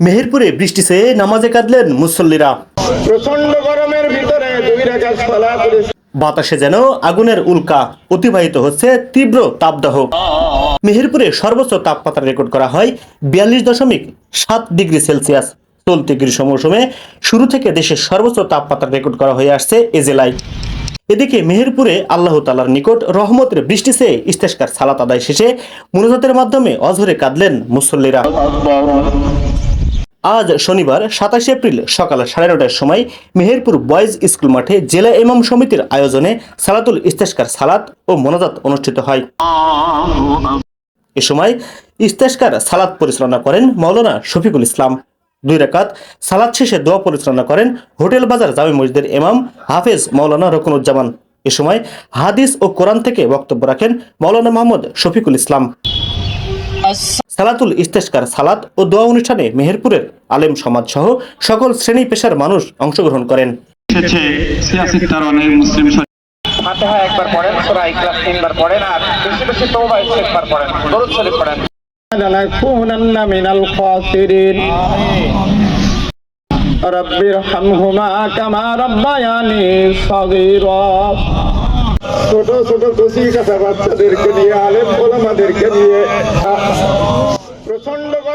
মেহেরপুরে বৃষ্টি চেয়ে নামাজে কাঁদলেন মুসল্লিরা। প্রচণ্ড গরমের ভিতরে দুই রাকাত সালাত বাতাসে যেন আগুনের উল্কা অতিবাহিত হচ্ছে তীব্র তাপদাহ। মেহেরপুরে সর্বোচ্চ তাপমাত্রা রেকর্ড করা হয় বিয়াল্লিশ দশমিক সাত ডিগ্রি সেলসিয়াস। চলতি গ্রীষ্ম মৌসুমে শুরু থেকে দেশের সর্বোচ্চ তাপমাত্রা রেকর্ড করা হয়ে আসছে এ জেলায়। এদিকে মেহেরপুরে আল্লাহ তালার নিকট রহমতের বৃষ্টি চেয়ে ইস্তেস্কার সালাত আদায় শেষে মুনাজাতের মাধ্যমে অঝরে কাঁদলেন মুসল্লিরা। আজ শনিবার সাতাশে এপ্রিল সকাল সাড়ে নটার সময় মেহেরপুর বয়েজ স্কুল মাঠে জেলা ইমাম সমিতির আয়োজনে সালাতুল ইস্তেস্কার সালাত ও মোনাজাত অনুষ্ঠিত হয়। এ সময় ইস্তেস্কার সালাত পরিচালনা করেন মৌলানা শফিকুল ইসলাম। দুই রাকাত সালাত শেষে দোয়া পরিচালনা করেন হোটেল বাজার জামে মসজিদের ইমাম হাফেজ মৌলানা রকুনুজ্জামান। এ সময় হাদিস ও কোরআন থেকে বক্তব্য রাখেন মৌলানা মোহাম্মদ শফিকুল ইসলাম। সালাতুল ইস্তেস্কার সালাত ও দোয়া অনুষ্ঠানে মেহেরপুরের আলেম সমাজ সহ সকল শ্রেণী পেশার মানুষ অংশগ্রহণ করেন এসেছে সিয়াসির কারণে মুসলিম ফাতিহা একবার পড়েন সূরা ইখলাস তিনবার পড়েন আর বেশি বেশি তওবা ইস্তেগফার পড়েন দরুদ শরীফ পড়েন لنكونن من الخاسرين رب ارحمهما كما ربياني صغيرا ছোট ছোট কচি কাঁচা বাচ্চাদেরকে নিয়ে আলেম ওলামাদেরকে নিয়ে প্রচন্ড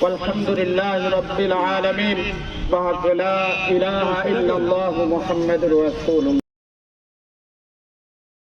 والحمد لله رب العالمين. ولا إله إلا الله محمد رسول الله.